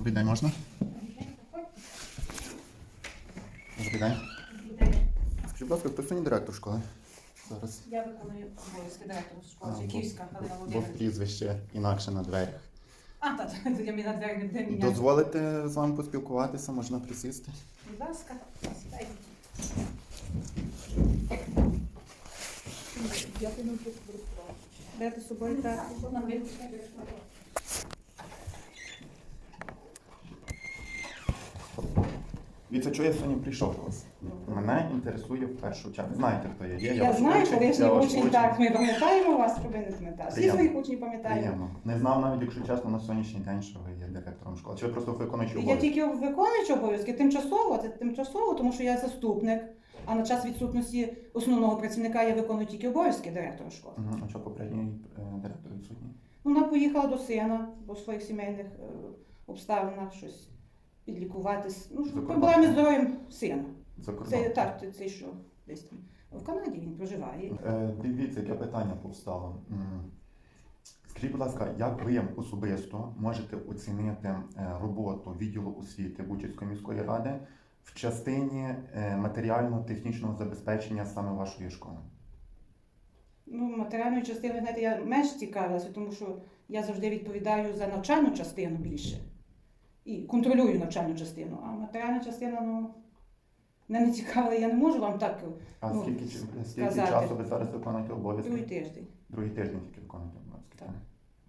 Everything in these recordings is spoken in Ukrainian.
Добрий день, можна? Добрий день. Скажіть, будь ласка, хто сьогодні директор школи? Зараз. Я виконую обов'язки директора школи А, Жиківська Галина Бо Володимирівна. прізвище інакше на дверях. А, так, тоді мені на двері не міняти. Дозволите з вами поспілкуватися, можна присісти? Будь ласка, сідайте. Берете з собою так. Віце, чого я сьогодні прийшов до вас? Мене інтересує в першу чергу. Знаєте, хто я є? Я ваш знаю, колишній я учень, так, ми пам'ятаємо вас, ви не пам'ятаєте. Всі своїх учнів пам'ятаємо. Приємно. Не знав навіть, якщо чесно, на сьогоднішній день, що ви є директором школи. Чи ви просто виконуючий Я тільки виконуючи обов'язки тимчасово, це тимчасово, тому що я заступник, а на час відсутності основного працівника я виконую тільки обов'язки директора школи. Мгм. А що попередній е, директор відсутній? Ну, Вона поїхала до сина по своїх сімейних е, обставинах, щось підлікуватись. Ну, проблеми з здоров'ям сина. Це так, це- що десь там. В Канаді він проживає. Е, Дивіться, яке питання повстало. М. Скажіть, будь ласка, як ви особисто можете оцінити е, роботу відділу освіти Бучицької міської ради в частині е, матеріально-технічного забезпечення саме вашої школи? Ну, матеріальної частини, знаєте, я менш цікавилася, тому що я завжди відповідаю за навчальну частину більше. І контролюю навчальну частину. А матеріальна частина, ну, мене не цікавила, я не можу вам так А Ну, скільки, скільки часу ви зараз виконуєте обов'язки? другий тиждень. Другий тиждень тільки виконуєте обов'язки. Так.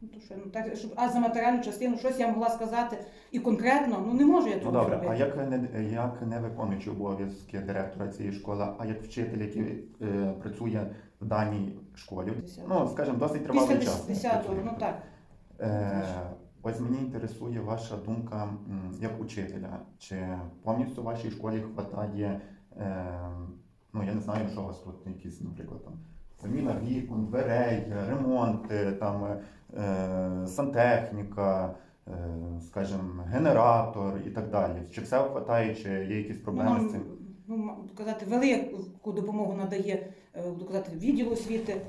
Ну, то що, ну, так, щоб, а за матеріальну частину щось я могла сказати і конкретно, ну не можу я Ну цього добре, зробити. а як не як не виконуючий обов'язки директора цієї школи, а як вчитель, який е, працює в даній школі? Ну, скажімо, досить Після тривалий час. 10-го, ну так. Е, ось мені інтересує ваша думка як учителя. Чи повністю в вашій школі вистачає, е, ну я не знаю, що у вас тут якісь, наприклад, там заміна вікон, дверей, ремонти, там е, сантехніка, е, скажімо, генератор і так далі. Чи все вистачає, чи є якісь проблеми ну, з цим? Ну, казати, велику допомогу надає, е, казати, відділ освіти,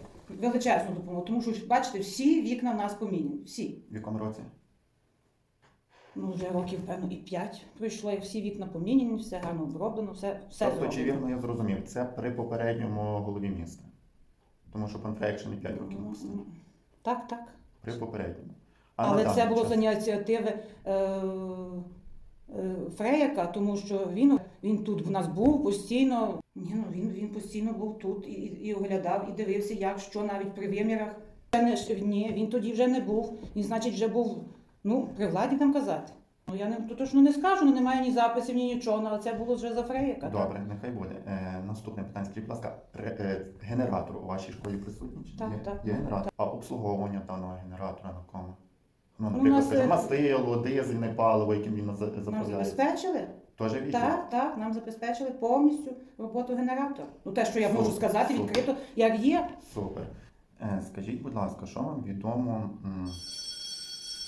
величезну допомогу, тому що бачите, всі вікна в нас поміняні. Всі. В якому році? Ну, вже років, певно, і п'ять пройшло, і всі вікна поміняні, все гарно оброблено, все, все Тобто, чи зроблено. вірно я зрозумів, це при попередньому голові міста. Тому що пан Фрейк ще не 5 років написав. ну, Так, так. При попередньому. А Але на це даний було час? за ініціативи е, е, Фреяка, тому що він, він тут в нас був постійно. Ні, ну він, він постійно був тут і, і і оглядав, і дивився, як що навіть при вимірах. Це не ж- ні, він тоді вже не був. Він, значить, вже був ну, при владі там казати. Ну я не то точно не скажу, ну немає ні записів, ні нічого, ну, але це було вже за Фреяка. так. Добре, нехай буде. Е, наступне питання. Скажіть, будь ласка, ре- е, генератор у вашій школі присутній? Чи Так, є? так, Є так, генератор. А обслуговування даного генератора на кому? Ну, Ну, наприклад, нас, скажімо, е, мастило, дизельне паливо, яким він за- Нам забезпечили? Теж відділ? Так, так, нам забезпечили повністю роботу генератора. Ну те, що я можу Супер, сказати супер. відкрито, як є. Супер. Е, скажіть, будь ласка, що вам відомо? м,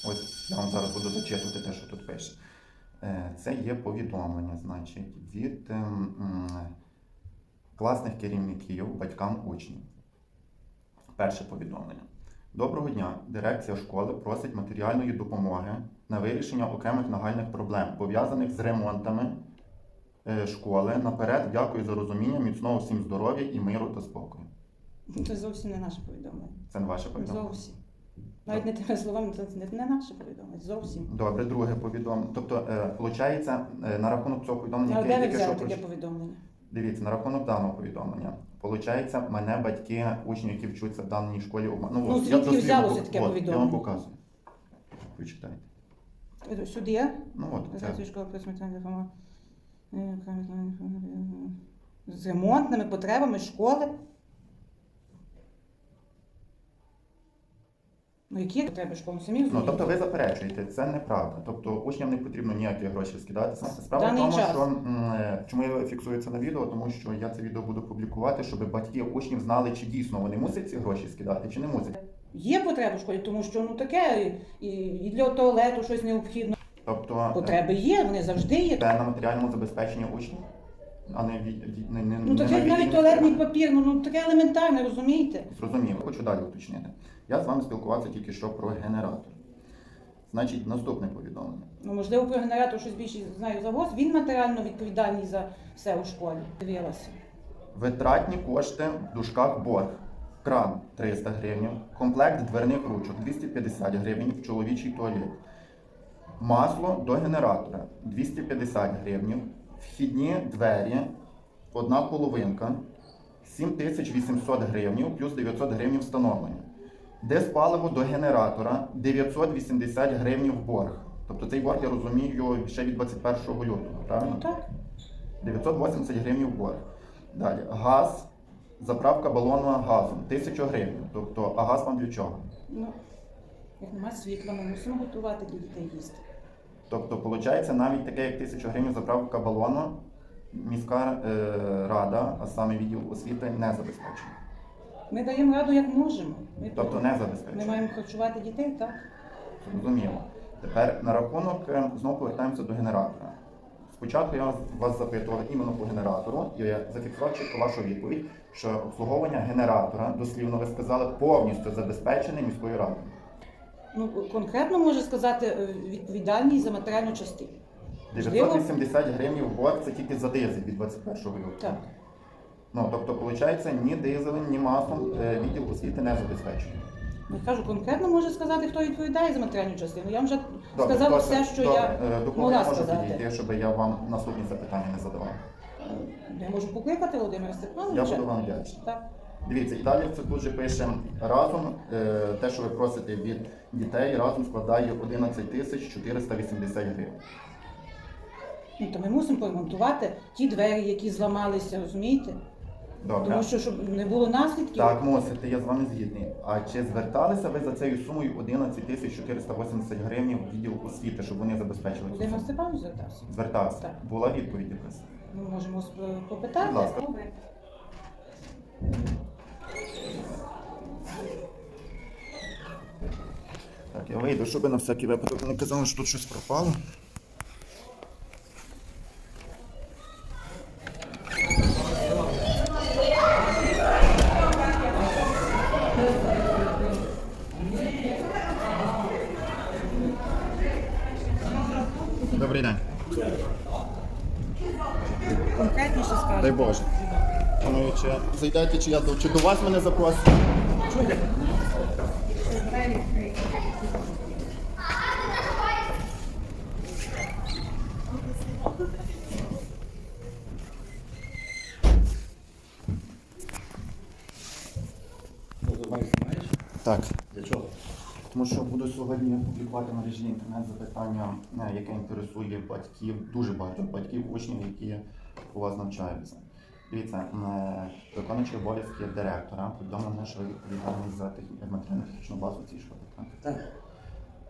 Ось я вам зараз буду зачитувати те, що тут пише. Е, Це є повідомлення, значить, від ем, класних керівників батькам учнів. Перше повідомлення. Доброго дня. Дирекція школи просить матеріальної допомоги на вирішення окремих нагальних проблем, пов'язаних з ремонтами е, школи. Наперед дякую за розуміння, міцного всім здоров'я і миру та спокою. Це зовсім не наше повідомлення. Це не ваше повідомлення. Зовсім. Навіть не тими словами, це не, не наше повідомлення. Зовсім. Добре, друге повідомлення. Тобто, е, виходить, е, на рахунок цього повідомлення, яке де я тільки що взяли таке повідомлення? Дивіться, на рахунок даного повідомлення. Получається, мене батьки, учні, які вчаться в даній школі, обма- Ну, звідки взялося таке Я повідомлення? вам показую. Почитайте. Е, Сюди є? Ну от, це. Е, З ремонтними потребами школи. Ну, які потреби школи? Самі Ну, тобто ви заперечуєте, це неправда. Тобто учням не потрібно ніякі гроші скидати. Справа в тому, час. що м, е, чому я фіксую це на відео, тому що я це відео буду публікувати, щоб батьки учнів знали, чи дійсно вони мусять ці гроші скидати, чи не мусять. Є потреби в школі, тому що ну таке і, і для туалету щось необхідно. Тобто е, Потреби є, вони завжди є. це на матеріальному забезпеченні учнів, а не від, від- не, не, Ну не таке навіть туалетний папір, ну, ну таке елементарне, розумієте? Зрозуміло, хочу далі уточнити. Я з вами спілкувався тільки що про генератор. Значить, наступне повідомлення. Ну, можливо, про генератор щось більше знаю за ВОЗ. Він матеріально відповідальний за все у школі. Дивилася. Витратні кошти в дужках борг. Кран 300 гривень, комплект дверних ручок 250 гривень в чоловічий туалет. Масло до генератора 250 гривень, вхідні двері, одна половинка, 7800 гривень плюс 900 гривень встановлення. Диспаливо до генератора 980 гривень в борг. Тобто цей борг я розумію ще від 21 лютого, правильно? Ну так. 980 гривень в борг. Далі. Газ, заправка балону газом 1000 гривень. Тобто, а газ вам для чого? Ну, як немає світла, ми мусимо готувати для дітей їсти. Тобто, виходить, навіть таке, як 1000 гривень заправка балону, міська е, рада, а саме відділ освіти, не забезпечує. Ми даємо раду, як можемо. Ми, Тобто не забезпечуємо. ми маємо харчувати дітей, так? Зрозуміло. Тепер на рахунок е, знову повертаємося до генератора. Спочатку я вас- запитував іменно по генератору, і я зафіксував чітко вашу відповідь, що обслуговування генератора, дослівно ви сказали, повністю забезпечене міською радою. Ну, конкретно може сказати е, відповідальність за матеріальну частину. Можливо. 980 гривень в борг це тільки за дизель від 21 лютого. Так. Ну, тобто, виходить, ні дизелем, ні маслом е, відділ освіти не забезпечує. Я кажу, конкретно може сказати, хто відповідає за матеріальну частину. Я вам вже Добре, добре, все, що добре. я Е, До могла я можу сказати. підійти, щоб я вам наступні запитання не задавав. Е, Я можу покликати Володимира Я Степановича. буду вам вдячний. Так. Дивіться, і далі це тут же пише разом, те, що ви просите від дітей, разом складає 11 тисяч 480 гривень. Ну, то ми мусимо поремонтувати ті двері, які зламалися, розумієте? Добре. Тому що щоб не було наслідків. Так, мусите, я з вами згідний. А чи зверталися ви за цією сумою 11 тисяч 480 гривень в відділ освіти, щоб вони забезпечили цю Володимир суму? Степанович звертався. Звертався. Так. Була відповідь якась. Ми можемо сп- попитати. Будь ласка. Так, я вийду, щоб на всякий випадок не казали, що тут щось пропало. Чи зайдете, чи я до чи до вас мене запросять? Називаєш. Так. Для чого? Тому що буду сьогодні публікувати в мережі інтернет запитання, е, яке інтересує батьків, дуже багатьох батьків, учнів, які у вас навчаються. Дивіться, е, виконуючий обов'язки директора повідомив мене, що ви відповідальний за матеріально-технічну базу в цій школі. Так?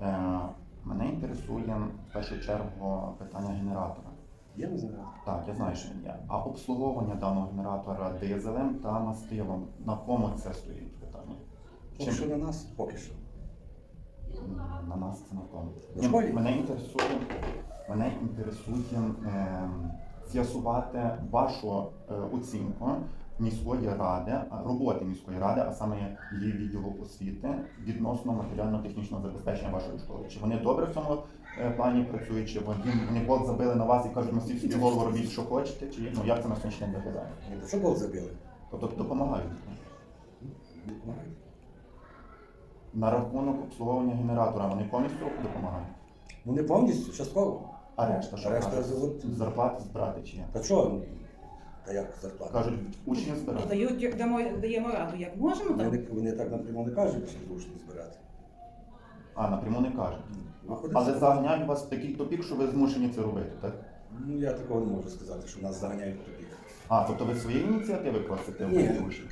Е, Мене інтересує в першу чергу питання генератора. Не знаю. Так, я знаю, що він є. А обслуговування даного генератора дизелем та мастилом, на кому це стоїть питання? Поки що на нас, поки що. На нас це на кому? Мене інтересує, мене інтересує е, з'ясувати вашу е, оцінку міської ради, роботи міської ради, а саме її відділу освіти відносно матеріально-технічного забезпечення вашої школи. Чи вони добре в цьому е, плані працюють, чи вони, вони болт забили на вас і кажуть, носіть собі голову, робіть, що хочете, чи ну як це на сьогоднішній день виглядає? Що бол забили? Тобто допомагають. Допомагають. На рахунок обслуговування генератора вони повністю допомагають. Не повністю, частково. А решта, що решта кажуть? зарплати збирати чи як? Та що? Та як зарплата? Кажуть, учнів збирати. Дають, як дамо, даємо раду, як можемо, Вони, там. не- вони так напряму не кажуть, що зручно збирати. А, напряму не кажуть. Виходить, Але що- заганяють вас в такий тупік, що ви змушені це робити, так? Ну я такого не можу сказати, що нас заганяють в тупік. А, тобто ви свої ініціативи просите в Ні. Я так прошу.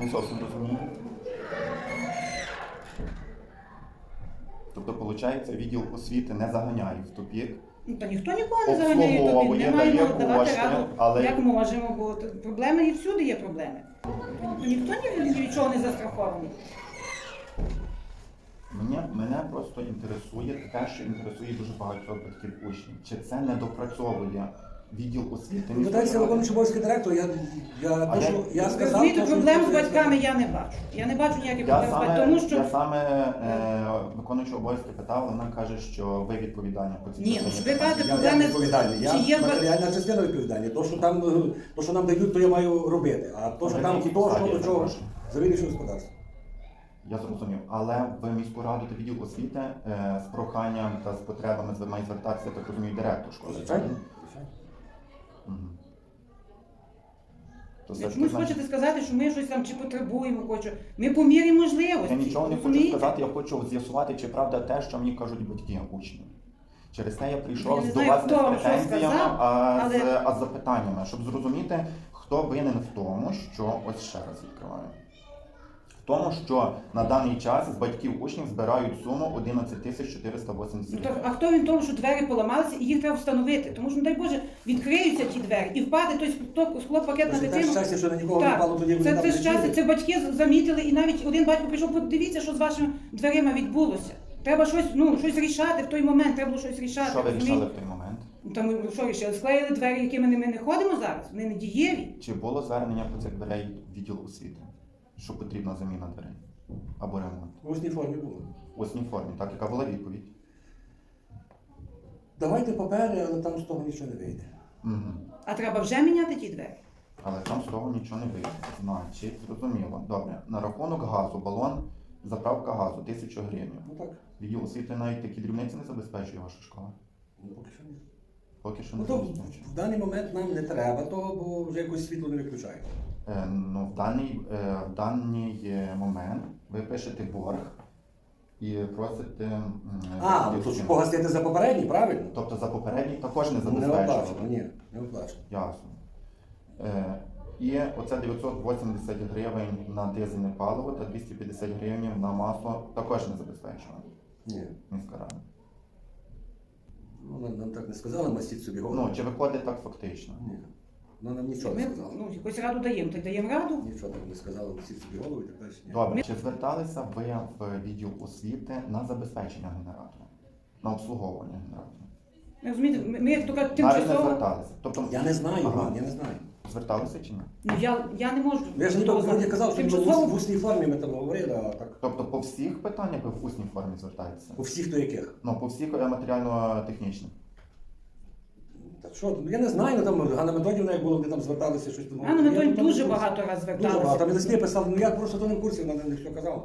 Не зовсім розумію. Виходить, відділ освіти не заганяє в тупік. Ну, та ніхто нікого не заганяє. Обслуговує, маємо дає давати кошти, раду, але- як можемо, бо проблеми і всюди є проблеми. Ніхто ні, ні від чого не застрахований. Мене, мене просто інтересує те, що інтересує дуже багатьох батьків учнів. Чи це не допрацьовує відділ освіти Ну, Питається ради. виконуючий обов'язки директора, я, я, А то, я- що, я Ви сказав... Розумієте, то, що проблем з батьками я не бачу. Я не бачу ніяких Я проблем з саме, батьками, тому що я саме е, виконуючий обов'язки питав, вона каже, що ви відповідальні по цій Ні, частині ну, ви кажете, Я, я проблеми- відповідальний. Я чи є матеріальна частина відповідальна. То, що там, е, то, що нам дають, то я маю робити. А то, що там на якій що до чого, завідуючи господарство. Я зрозумів, але в міську раду та відділ освіти е, з проханням та з потребами з- має звертатися, я так розумію, директор школи. Звичайно. То ж чомусь таки, хочете сказати, що ми щось там чи потребуємо, хочу. Ми по мірі можливості. Я нічого не хочу розумієте? сказати, я хочу з'ясувати, чи правда те, що мені кажуть батьки учні. Через те я прийшов Я не знаю, хто вам з що претензіями, сказав, а, але- з, а з запитаннями, щоб зрозуміти, хто винен в тому, що ось ще раз відкриваю. В тому, що на даний час з батьків учнів збирають суму 11 тисяч 480 Ну, гривень. а хто він тому, що двері поламалися і їх треба встановити? Тому що, не дай Боже, відкриються ті двері і впаде той скло- склопакет на Це теж дитину. щастя, що на нікого не Так, впало тоді це, це щастя, це батьки замітили, і навіть один батько прийшов, подивіться, що з вашими дверима відбулося. Треба щось, ну, щось рішати в той момент, треба було щось рішати. Що ви розумієте? рішали в той момент? Ну, Та ми що рішили? Склеїли двері, якими ми не ходимо зараз, вони не дієві. Чи було звернення по цих дверей в відділ освіти? Що потрібна заміна дверей або ремонт? В усній формі було. В усній формі, так, яка була відповідь? Давайте папери, але там з того нічого не вийде. Угу. А треба вже міняти ті двері. Але там з того нічого не вийде. Значить, зрозуміло. Добре. На рахунок газу, балон, заправка газу, 1000 гривень. Ну так, Відділ освіти навіть такі дрібниці не забезпечує ваша школа. ну поки що ні. Поки що Ну не то забезпечує. в даний момент нам не треба того, бо вже якось світло не виключає. Е, ну, в даний, е, в даний е, момент ви пишете борг і просите. м, А, ну то ж погасити за попередній, правильно? Тобто за попередній також не Ну, Не забезпечує. оплачено, ні, не оплачено. Ясно. Е, і оце 980 гривень на дизельне паливо та 250 гривень на масло також не забезпечує Ні. міська рада. Ну, нам, нам так не сказали, мастіть собі голову. Ну, чи виходить так фактично? Ні. Ну нам нічого Ми не сказали. ну, якусь раду даємо, ти даємо раду. Нічого так не сказали, мастіть собі голову і так далі. Ні. Добре, чи зверталися ви в відділ освіти на забезпечення генератора, на обслуговування генератора? Розумієте, ми, ми як то кажуть, Навіть не тимчасово. зверталися. Тобто Я не знаю, Ага. Іван, я не знаю. Зверталися чи ні? Ну я, я не можу. Я ж ніби того вроді казав, що ніби в Тимчасово усній формі ми там говорили, а так. Тобто по всіх питаннях ви в усній формі звертаєтеся? У всіх то яких? Ну, по всіх е, матеріально-технічних. Так що, ну я не знаю, ну там Ганна Методівна, як було, вони там зверталися щось там. Анна Я Методій дуже багато раз Дуже зверталася. багато. Там і листи писали, ну я просто то не в курсі, вона не все казала.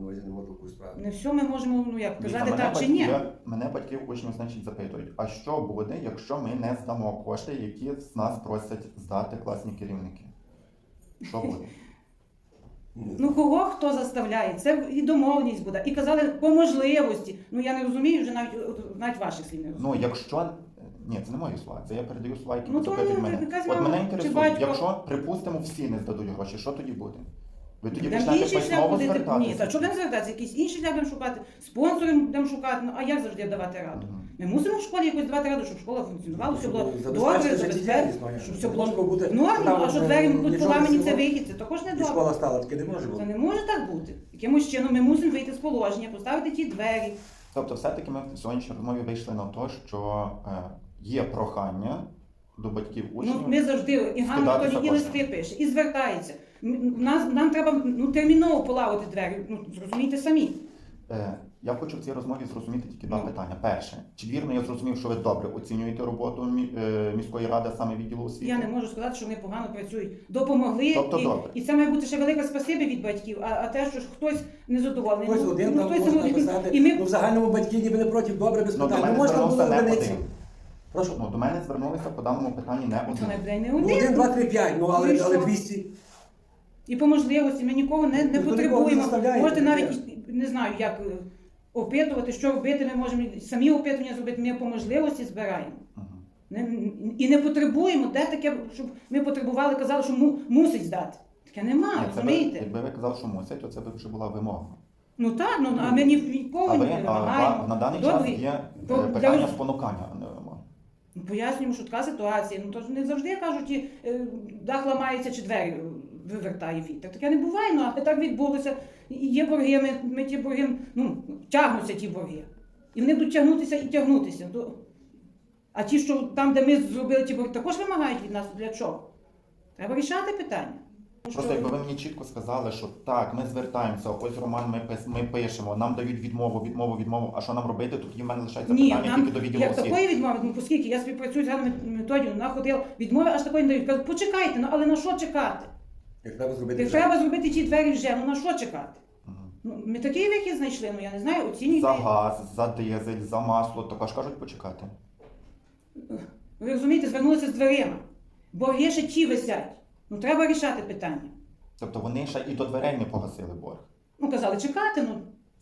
Ну, не можу таку. Не все ми можемо, ну як казати мене так чи батьки- ні. Мене батьків учнів, значить, запитують, а що буде, якщо ми не здамо кошти, які з нас просять здати класні керівники? Що буде? Ну кого хто заставляє? Це і домовленість буде. І казали по можливості. Ну я не розумію вже навіть от, навіть ваших слів не розумію. Ну, якщо. Ні, це не мої слова, це я передаю слова, які Ну, то запитують мене. якась От мама мене чи інтересує, батько- якщо, припустимо, всі не здадуть гроші, що тоді буде? Ви тоді Будемо почнете інший шлях письмово. Ні, звертатися? та що будемо звертатися? Якийсь інший шлях будемо шукати, спонсорів будемо шукати. Ну а як завжди давати раду? Мгм. Ми мусимо в школі якось давати раду, щоб школа функціонувала, все було добре, забезпечено, щоб все було бути, в нормі, а що е, двері будуть поламані, це вихід, це також не І добре. школа стала, таке не може Це бути. не може так бути. Якимось чином ми мусимо вийти з положення, поставити ті двері. Тобто, все-таки ми в сьогоднішній розмові вийшли на те, що е, є прохання до батьків учнів. Ну, ми завжди і Ганна тоді і листи пише, і звертається. М- Нас, нам треба ну, терміново полагодити двері. Ну, зрозумійте самі. Е, Я хочу в цій розмові зрозуміти тільки два Ну. питання. Перше, чи вірно я зрозумів, що ви добре оцінюєте роботу мі- е, міської ради, а саме відділу освіти? Я не можу сказати, що вони погано працюють. Допомогли, Тобто і, добре. і це має бути ще велике спасибі від батьків, а, а те, що ж хтось незадоволений. Хтось ну, один ну, там хтось можна самовідвід- написати, І ми ну в загальному батьки ніби не проти, добре, без Ну, до питань. мене Ну можна було одиниці. Прошу. Ну, до мене звернулися по даному питанні не один. буде не Ну, один. один, два, три, п'ять, ну Ну, але, і але що? 200. І по можливості ми нікого не, не нікого потребуємо. Можете навіть не знаю, як е, опитувати, що робити. Ми можемо самі опитування зробити. Ми по можливості збираємо. Мгм. Не, і не потребуємо, де таке, щоб ми потребували, казали, що му, мусить здати. Таке нема, це би, розумієте? якби ви казав, що мусять, то це б вже була вимога. Ну так, ну а ми ні нікого А ви не а, вимагаємо. на даний час є е, То для питання вас- спонукання. Ну, пояснюємо, що така ситуація. Ну то не завжди кажуть, е, дах ламається чи двері вивертає вітер. Таке не буває, ну але так відбулося. І Є борги, ми, ми ті борги, ну, тягнуться ті борги. І вони будуть тягнутися і тягнутися. А ті, що там, де ми зробили ті борги, також вимагають від нас для чого? Треба рішати питання. Просто якби ви мені чітко сказали, що так, ми звертаємося, ось Роман, ми, пис- ми пишемо, нам дають відмову, відмову, відмову. А що нам робити? Тоді в мене лишається Ні, питання нам тільки до відділу як освіти. такої відмови, ну, оскільки я співпрацюю з Ганною Методію, вона ходила, відмови аж такої не дають. Кажу, почекайте, ну але на що чекати? Як треба зробити Як вже. треба зробити ті двері вже, ну на що чекати? Мгм. Ну, ми такий вихід знайшли, ну я не знаю, оцінюйте. За газ, за дизель, за масло, також кажуть почекати. Ви розумієте, звернулися з дверима. Борги ще ті висять. Ну треба рішати питання. Тобто вони ще і до дверей не погасили борг. Ну казали, чекати, ну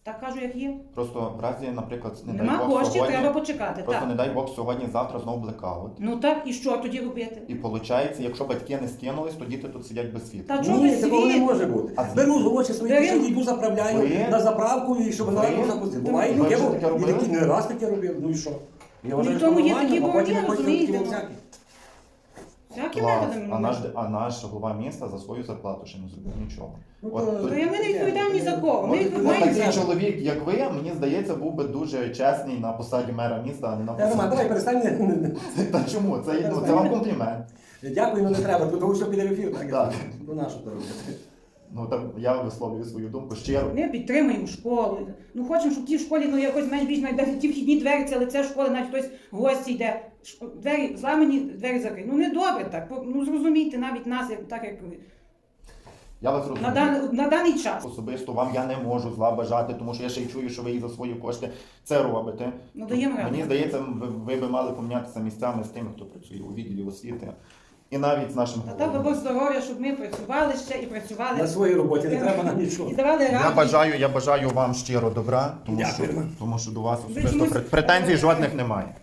так кажу, як є. Просто в разі, наприклад, не Нема дай Бог коштів, сьогодні, треба почекати. просто Так. не дай Бог сьогодні, завтра знову блекаут. Ну так, і що тоді робити? І виходить, якщо батьки не скинулись, то діти тут сидять без світла. Та чого Ні, без такого не може бути. А Беру гроші свої кишені, йду заправляю Ви- на заправку і щоб Ви- запустити. Буває, Ви таке вже таке І робили? такі не раз таке робив, ну і що? Я Ну, вважаю, в тому є нормально, такі а потім розумієте, ну. всякі. Всякі Клас. методи. А наш, а наш голова міста за свою зарплату ще не зробив нічого. Ну, От то- я ми не відповідальні за кого. Ми От відповідаємо Такий за чоловік, як ви, мені здається, був би дуже чесний на посаді мера міста, а не на Роман, давай перестань. Та чому? Це, ну, це вам комплімент. Дякую, але не треба, тому що піде в ефір. Так, Так. Ну нашу то робити? Ну так я висловлюю свою думку щиро. Ми підтримуємо школу. Ну хочемо, щоб в тій школі ну якось менш більш навіть ті вхідні двері, це лице школи, навіть хтось гості йде. Двері зламані, двері закриті. Ну не добре так. Ну зрозумійте навіть нас, як так як ви. Я вас на, дан, на даний час. Особисто вам я не можу зла бажати, тому що я ще й чую, що ви і за свої кошти це робите. Ну даємо Мені раду. здається, ви, ви би мали помінятися місцями з тими, хто працює у відділі освіти. І навіть з нашим Та так Бог здоров'я, щоб ми працювали ще і працювали. На своїй роботі не треба нам нічого. І давали раду. Я бажаю, я бажаю вам щиро добра, тому Дякую, що, тому що до вас особисто чомусь- претензій жодних немає.